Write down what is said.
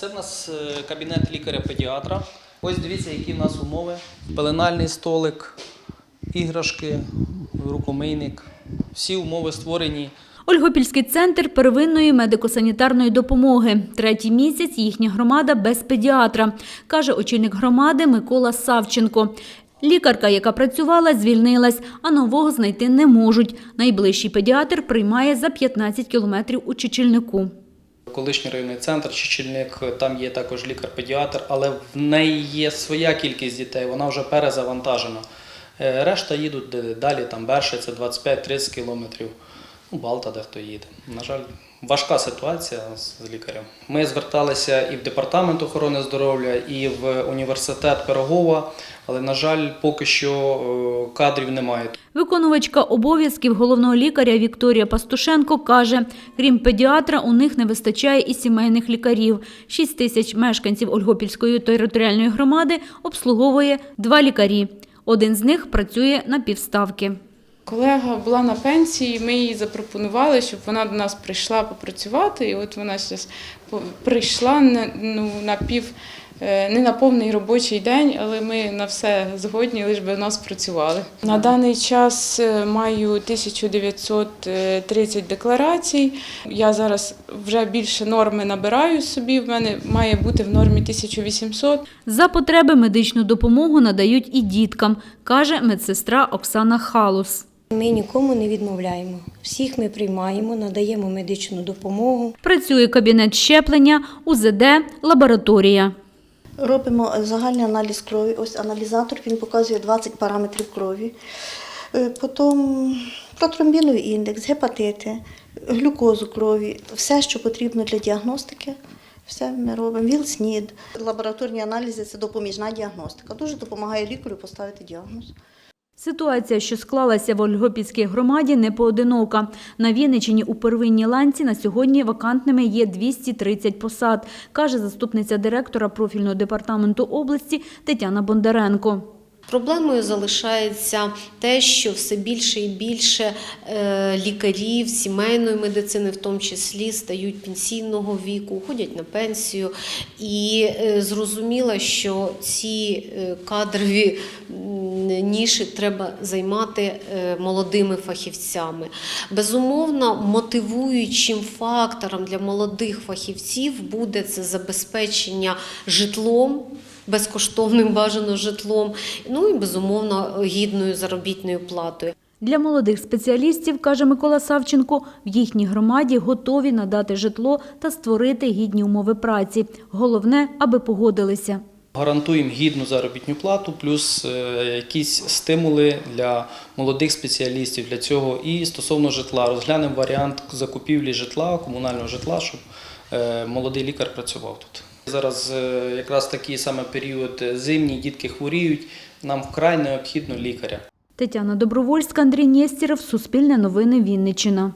Це в нас е, кабінет лікаря-педіатра. Ось дивіться, які в нас умови. Пеленальний столик, іграшки, рукомийник. Всі умови створені. Ольгопільський центр первинної медико-санітарної допомоги. Третій місяць їхня громада без педіатра, каже очільник громади Микола Савченко. Лікарка, яка працювала, звільнилась, а нового знайти не можуть. Найближчий педіатр приймає за 15 кілометрів у Чечільнику. Колишній районний центр, Чечільник, там є також лікар-педіатр, але в неї є своя кількість дітей, вона вже перезавантажена. Е, Решта їдуть далі, там Берше, це 25-30 кілометрів. Ну, Балта дехто їде. На жаль, важка ситуація з лікарем. Ми зверталися і в департамент охорони здоров'я, і в університет Пирогова, але, на жаль, поки що е, кадрів немає. Виконувачка обов'язків головного лікаря Вікторія Пастушенко каже, крім педіатра, у них не вистачає і сімейних лікарів. 6 тисяч мешканців Ольгопільської територіальної громади обслуговує два лікарі. Один з них працює на півставки. Колега була на пенсії, ми їй запропонували, щоб вона до нас прийшла попрацювати. І от вона зараз прийшла на, ну, на пів, е, не на повний робочий день, але ми на все згодні, лише би у нас працювали. На даний час е, маю 1930 декларацій. Я зараз вже більше норми набираю собі. В мене має бути в нормі 1800. За потреби медичну допомогу надають і діткам, каже медсестра Оксана Халус. Ми нікому не відмовляємо. Всіх ми приймаємо, надаємо медичну допомогу. Працює кабінет щеплення, УЗД, лабораторія. Робимо загальний аналіз крові. Ось аналізатор, він показує 20 параметрів крові. Е, Потім протромбіновий індекс, гепатити, глюкозу крові, все, що потрібно для діагностики. Все ми робимо. ВІЛ-СНІД. Лабораторні аналізи це допоміжна діагностика. Дуже допомагає лікарю поставити діагноз. Ситуація, що склалася в Ольгопільській громаді, не поодинока. На Вінниччині у первинній ланці на сьогодні вакантними є 230 посад, каже заступниця директора профільного департаменту області Тетяна Бондаренко. Проблемою залишається те, що все більше і більше е, лікарів сімейної медицини, в тому числі, стають пенсійного віку, уходять на пенсію. І е, зрозуміло, що ці е, кадрові ніші треба займати е, молодими фахівцями. Безумовно, мотивуючим фактором для молодих фахівців буде це забезпечення житлом безкоштовним бажано житлом, ну і безумовно гідною заробітною платою. Для молодих спеціалістів, каже Микола Савченко, в їхній громаді готові надати житло та створити гідні умови праці. Головне, аби погодилися. Гарантуємо гідну заробітну плату, плюс е, якісь стимули для молодих спеціалістів для цього. І стосовно житла, розглянемо варіант закупівлі житла, комунального житла, щоб е, молодий лікар працював тут. Зараз е, якраз такий саме період зимній, дітки хворіють. Нам вкрай необхідно лікаря. Тетяна Добровольська, Андрій Нєстєров, Суспільне новини Вінниччина.